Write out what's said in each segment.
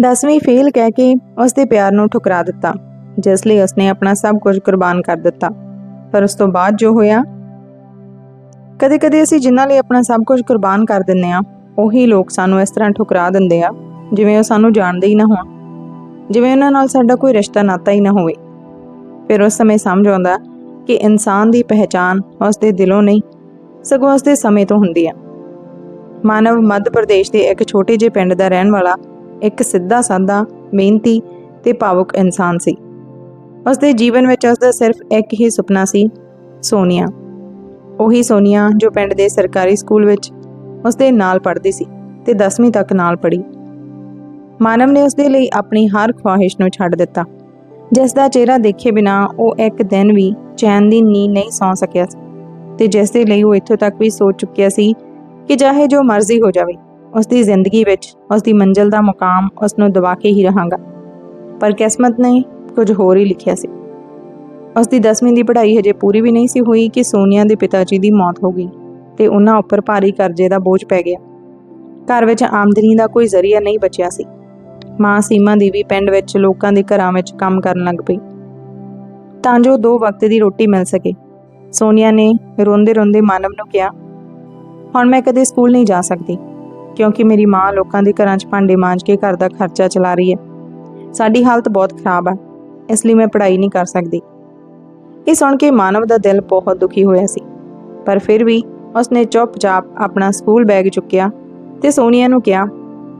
ਦਸਵੀਂ ਫੇਲ ਕਹਿ ਕੇ ਉਸ ਦੇ ਪਿਆਰ ਨੂੰ ਠੁਕਰਾ ਦਿੱਤਾ, ਜਿਸ ਲਈ ਉਸਨੇ ਆਪਣਾ ਸਭ ਕੁਝ ਕੁਰਬਾਨ ਕਰ ਦਿੱਤਾ। ਪਰ ਉਸ ਤੋਂ ਬਾਅਦ ਜੋ ਹੋਇਆ, ਕਦੇ-ਕਦੇ ਅਸੀਂ ਜਿਨ੍ਹਾਂ ਲਈ ਆਪਣਾ ਸਭ ਕੁਝ ਕੁਰਬਾਨ ਕਰ ਦਿੰਨੇ ਆ ਉਹੀ ਲੋਕ ਸਾਨੂੰ ਇਸ ਤਰ੍ਹਾਂ ਠੁਕਰਾ ਦਿੰਦੇ ਆ, ਜਿਵੇਂ ਉਹ ਸਾਨੂੰ ਜਾਣਦੇ ਹੀ ਨਾ ਹੋਣ। ਜਿਵੇਂ ਉਹਨਾਂ ਨਾਲ ਸਾਡਾ ਕੋਈ ਰਿਸ਼ਤਾ ਨਾਤਾ ਹੀ ਨਾ ਹੋਵੇ। ਫਿਰ ਉਸ ਸਮੇਂ ਸਮਝ ਆਉਂਦਾ ਕਿ ਇਨਸਾਨ ਦੀ ਪਹਿਚਾਨ ਉਸ ਦੇ ਦਿਲੋਂ ਨਹੀਂ, ਸਗੋਂ ਉਸ ਦੇ ਸਮੇਂ ਤੋਂ ਹੁੰਦੀ ਆ। ਮਾਨਵ ਮੱਧ ਪ੍ਰਦੇਸ਼ ਦੇ ਇੱਕ ਛੋਟੇ ਜਿਹੇ ਪਿੰਡ ਦਾ ਰਹਿਣ ਵਾਲਾ ਇੱਕ ਸਿੱਧਾ ਸਾਦਾ, ਮਿਹਨਤੀ ਤੇ ਭਾਵੁਕ ਇਨਸਾਨ ਸੀ। ਉਸ ਦੇ ਜੀਵਨ ਵਿੱਚ ਉਸ ਦਾ ਸਿਰਫ ਇੱਕ ਹੀ ਸੁਪਨਾ ਸੀ, ਸੋਨੀਆ। ਉਹੀ ਸੋਨੀਆ ਜੋ ਪਿੰਡ ਦੇ ਸਰਕਾਰੀ ਸਕੂਲ ਵਿੱਚ ਉਸ ਦੇ ਨਾਲ ਪੜ੍ਹਦੀ ਸੀ ਤੇ 10ਵੀਂ ਤੱਕ ਨਾਲ ਪੜ੍ਹੀ। ਮਾਨਵ ਨੇ ਉਸ ਦੇ ਲਈ ਆਪਣੀ ਹਰ ਖੁਆਇਸ਼ ਨੂੰ ਛੱਡ ਦਿੱਤਾ। ਜਿਸ ਦਾ ਚਿਹਰਾ ਦੇਖੇ ਬਿਨਾ ਉਹ ਇੱਕ ਦਿਨ ਵੀ ਚੈਨ ਦੀ ਨੀਂਦ ਨਹੀਂ ਸੌਂ ਸਕਿਆ ਸੀ ਤੇ ਜਿਸ ਦੇ ਲਈ ਉਹ ਇੱਥੋਂ ਤੱਕ ਵੀ ਸੋਚ ਚੁੱਕਿਆ ਸੀ ਕਿ ਚਾਹੇ ਜੋ ਮਰਜ਼ੀ ਹੋ ਜਾਵੇ ਉਸ ਦੀ ਜ਼ਿੰਦਗੀ ਵਿੱਚ ਉਸ ਦੀ ਮੰਜ਼ਿਲ ਦਾ ਮੁਕਾਮ ਉਸ ਨੂੰ ਦਬਾ ਕੇ ਹੀ ਰਹਾਂਗਾ। ਪਰ ਕਿਸਮਤ ਨੇ ਕੁਝ ਹੋਰ ਹੀ ਲਿਖਿਆ ਸੀ। ਉਸ ਦੀ 10ਵੀਂ ਦੀ ਪੜ੍ਹਾਈ ਹਜੇ ਪੂਰੀ ਵੀ ਨਹੀਂ ਸੀ ਹੋਈ ਕਿ ਸੋਨੀਆ ਦੇ ਪਿਤਾ ਜੀ ਦੀ ਮੌਤ ਹੋ ਗਈ ਤੇ ਉਹਨਾਂ ਉੱਪਰ ਭਾਰੀ ਕਰਜ਼ੇ ਦਾ ਬੋਝ ਪੈ ਗਿਆ। ਘਰ ਵਿੱਚ ਆਮਦਨੀ ਦਾ ਕੋਈ ਜ਼ਰੀਆ ਨਹੀਂ ਬਚਿਆ ਸੀ। ਮਾਂ ਸੀਮਾ ਦੀ ਵੀ ਪਿੰਡ ਵਿੱਚ ਲੋਕਾਂ ਦੇ ਘਰਾਂ ਵਿੱਚ ਕੰਮ ਕਰਨ ਲੱਗ ਪਈ। ਤਾਂ ਜੋ ਦੋ ਵਕਤ ਦੀ ਰੋਟੀ ਮਿਲ ਸਕੇ। ਸੋਨੀਆ ਨੇ ਰੋਂਦੇ-ਰੋਂਦੇ ਮਾਨਵ ਨੂੰ ਕਿਹਾ, ਹੁਣ ਮੈਂ ਕਦੇ ਸਕੂਲ ਨਹੀਂ ਜਾ ਸਕਦੀ। ਕਿਉਂਕਿ ਮੇਰੀ ਮਾਂ ਲੋਕਾਂ ਦੇ ਘਰਾਂ 'ਚ ਭਾਂਡੇ ਮਾਂਜ ਕੇ ਘਰ ਦਾ ਖਰਚਾ ਚਲਾ ਰਹੀ ਹੈ। ਸਾਡੀ ਹਾਲਤ ਬਹੁਤ ਖਰਾਬ ਆ, ਇਸ ਲਈ ਮੈਂ ਪੜ੍ਹਾਈ ਨਹੀਂ ਕਰ ਸਕਦੀ। ਇਹ ਸੁਣ ਕੇ ਮਾਨਵ ਦਾ ਦਿਲ ਬਹੁਤ ਦੁਖੀ ਹੋਇਆ ਸੀ, ਪਰ ਫਿਰ ਵੀ ਉਸਨੇ ਚੁੱਪਚਾਪ ਆਪਣਾ ਸਕੂਲ ਬੈਗ ਚੁੱਕਿਆ ਤੇ ਸੋਨੀਆ ਨੂੰ ਕਿਹਾ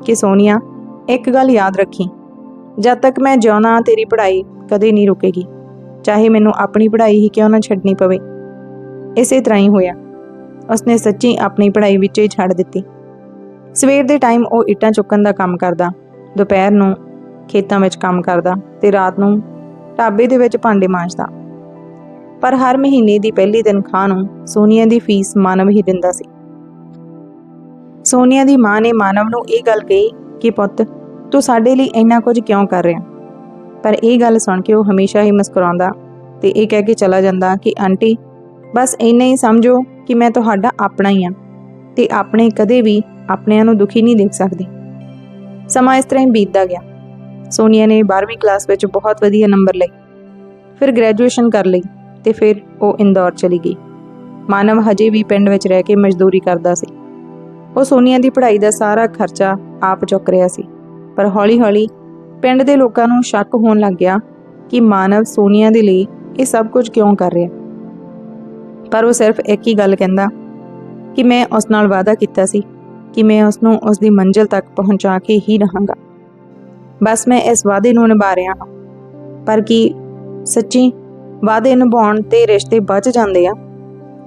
ਕਿ, ਸੋਨੀਆ, ਇੱਕ ਗੱਲ ਯਾਦ ਰੱਖੀ। ਜਦ ਤੱਕ ਮੈਂ ਜਿਉਂਦਾ ਤੇਰੀ ਪੜ੍ਹਾਈ ਕਦੇ ਨਹੀਂ ਰੁਕੇਗੀ। ਚਾਹੇ ਮੈਨੂੰ ਆਪਣੀ ਪੜ੍ਹਾਈ ਹੀ ਕਿਉਂ ਨਾ ਛੱਡਣੀ ਪਵੇ। ਇਸੇ ਤਰ੍ਹਾਂ ਹੀ ਹੋਇਆ। ਉਸਨੇ ਸੱਚੀ ਆਪਣੀ ਪੜ੍ਹਾਈ ਵਿੱਚ ਹੀ ਛੱਡ ਦਿੱਤੀ। ਸਵੇਰ ਦੇ ਟਾਈਮ ਉਹ ਇੱਟਾਂ ਚੁੱਕਣ ਦਾ ਕੰਮ ਕਰਦਾ। ਦੁਪਹਿਰ ਨੂੰ ਖੇਤਾਂ ਵਿੱਚ ਕੰਮ ਕਰਦਾ ਤੇ ਰਾਤ ਨੂੰ ਢਾਬੇ ਦੇ ਵਿੱਚ ਭਾਂਡੇ ਮਾਂਜਦਾ। ਪਰ ਹਰ ਮਹੀਨੇ ਦੀ ਪਹਿਲੀ ਤਨਖਾਹ ਨੂੰ ਸੋਨੀਆ ਦੀ ਫੀਸ ਮਾਨਵ ਹੀ ਦਿੰਦਾ ਸੀ। ਸੋਨੀਆ ਦੀ ਮਾਂ ਨੇ ਮਾਨਵ ਨੂੰ ਇਹ ਗੱਲ ਕਹੀ ਕਿ, ਪੁੱਤ, ਤੂੰ ਸਾਡੇ ਲਈ ਇੰਨਾ ਕੁਝ ਕਿਉਂ ਕਰ ਰਿਹਾ? ਪਰ ਇਹ ਗੱਲ ਸੁਣ ਕੇ ਉਹ ਹਮੇਸ਼ਾ ਹੀ ਮੁਸਕਰਾਉਂਦਾ ਤੇ ਇਹ ਕਹਿ ਕੇ ਚਲਾ ਜਾਂਦਾ ਕਿ, ਆਂਟੀ, ਬਸ ਇੰਨਾ ਹੀ ਸਮਝੋ ਕਿ ਮੈਂ ਤੁਹਾਡਾ ਆਪਣਾ ਹੀ ਹਾਂ ਤੇ ਆਪਣੇ ਕਦੇ ਵੀ ਆਪਣਿਆਂ ਨੂੰ ਦੁਖੀ ਨਹੀਂ ਦੇਖ ਸਕਦੇ। ਸਮਾਂ ਇਸ ਤਰ੍ਹਾਂ ਹੀ ਬੀਤਦਾ ਗਿਆ। ਸੋਨੀਆ ਨੇ 12ਵੀਂ ਕਲਾਸ ਵਿੱਚ ਬਹੁਤ ਵਧੀਆ ਨੰਬਰ ਲਏ। ਫਿਰ ਗ੍ਰੈਜੂਏਸ਼ਨ ਕਰ ਲਈ ਤੇ ਫਿਰ ਉਹ ਇੰਦੌਰ ਚਲੀ ਗਈ। ਮਾਨਵ ਹਜੇ ਵੀ ਪਿੰਡ ਵਿੱਚ ਰਹਿ ਕੇ ਮਜ਼ਦੂਰੀ ਕਰਦਾ ਸੀ। ਉਹ ਸੋਨੀਆ ਦੀ ਪੜ੍ਹਾਈ ਦਾ ਸਾਰਾ ਖਰਚਾ ਆਪ ਚੁੱਕ ਰਿਹਾ ਸੀ। ਪਰ ਹੌਲੀ-ਹੌਲੀ ਪਿੰਡ ਦੇ ਲੋਕਾਂ ਨੂੰ ਸ਼ੱਕ ਹੋਣ ਲੱਗ ਗਿਆ ਕਿ ਮਾਨਵ ਸੋਨੀਆ ਦੇ ਲਈ ਇਹ ਸਭ ਕੁਝ ਕਿਉਂ ਕਰ ਰਿਹਾ। ਪਰ ਉਹ ਸਿਰਫ ਇੱਕ ਹੀ ਗੱਲ ਕਹਿੰਦਾ ਕਿ ਮੈਂ ਉਸ ਨਾਲ ਵਾਅਦਾ ਕੀਤਾ ਸੀ ਕਿ ਮੈਂ ਉਸ ਨੂੰ ਉਸ ਦੀ ਮੰਜ਼ਿਲ ਤੱਕ ਪਹੁੰਚਾ ਕੇ ਹੀ ਰਹਾਂਗਾ। ਬਸ ਮੈਂ ਇਸ ਵਾਅਦੇ ਨੂੰ ਨਿਭਾ ਰਿਹਾ ਹਾਂ। ਪਰ ਕੀ ਸੱਚੀ ਵਾਅਦੇ ਨਿਭਾਉਣ ਤੇ ਰਿਸ਼ਤੇ ਬਚ ਜਾਂਦੇ ਆ?